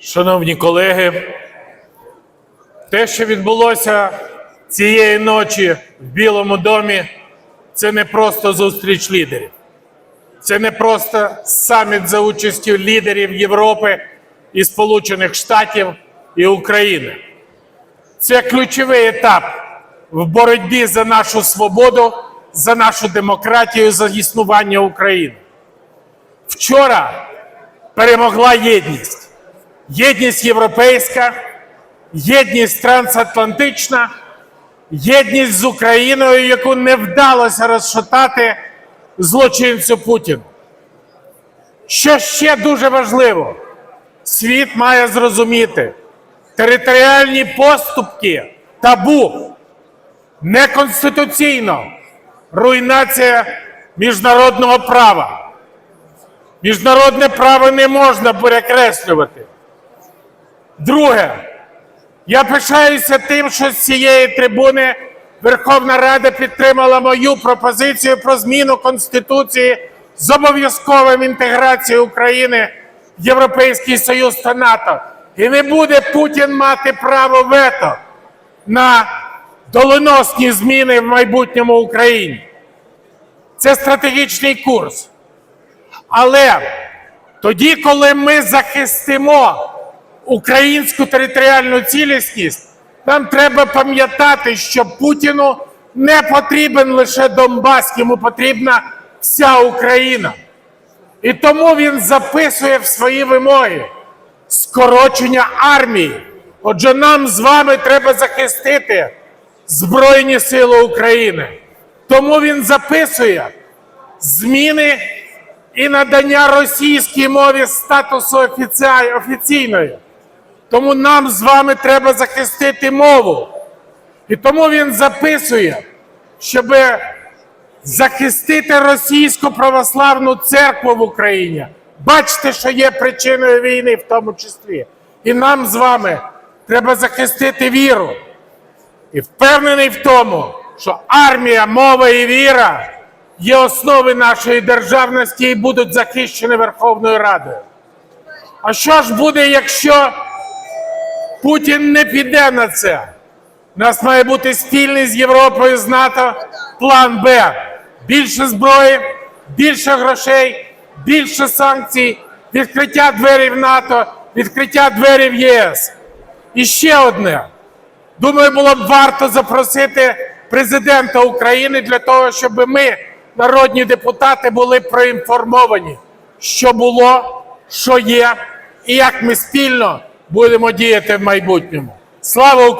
Шановні колеги, те, що відбулося цієї ночі в Білому домі, це не просто зустріч лідерів. Це не просто саміт за участю лідерів Європи і Сполучених Штатів і України. Це ключовий етап в боротьбі за нашу свободу, за нашу демократію, за існування України. Вчора перемогла єдність. Єдність європейська, єдність трансатлантична, єдність з Україною, яку не вдалося розшатати злочинцю Путіну. Що ще дуже важливо, світ має зрозуміти, територіальні поступки табу неконституційно, руйнація міжнародного права. Міжнародне право не можна перекреслювати. Друге, я пишаюся тим, що з цієї трибуни Верховна Рада підтримала мою пропозицію про зміну Конституції з обов'язковим інтеграцією України в Європейський Союз та НАТО. І не буде Путін мати право вето на доленосні зміни в майбутньому Україні. Це стратегічний курс. Але тоді, коли ми захистимо українську територіальну цілісність, нам треба пам'ятати, що Путіну не потрібен лише Донбас, йому потрібна вся Україна. І тому він записує в свої вимоги скорочення армії. Отже, нам з вами треба захистити Збройні Сили України. Тому він записує зміни і надання російській мові статусу офіційної. Тому нам з вами треба захистити мову. І тому він записує, щоб захистити російську православну церкву в Україні. Бачите, що є причиною війни в тому числі. І нам з вами треба захистити віру. І впевнений в тому, що армія, мова і віра є основи нашої державності і будуть захищені Верховною Радою. А що ж буде, якщо Путін не піде на це? У нас має бути спільний з Європою, з НАТО план Б. Більше зброї, більше грошей, більше санкцій, відкриття дверей в НАТО, відкриття дверей в ЄС. І ще одне. Думаю, було б варто запросити президента України для того, щоб ми, народні депутати, були проінформовані, що було, що є, і як ми спільно будемо діяти в майбутньому. Слава Україні!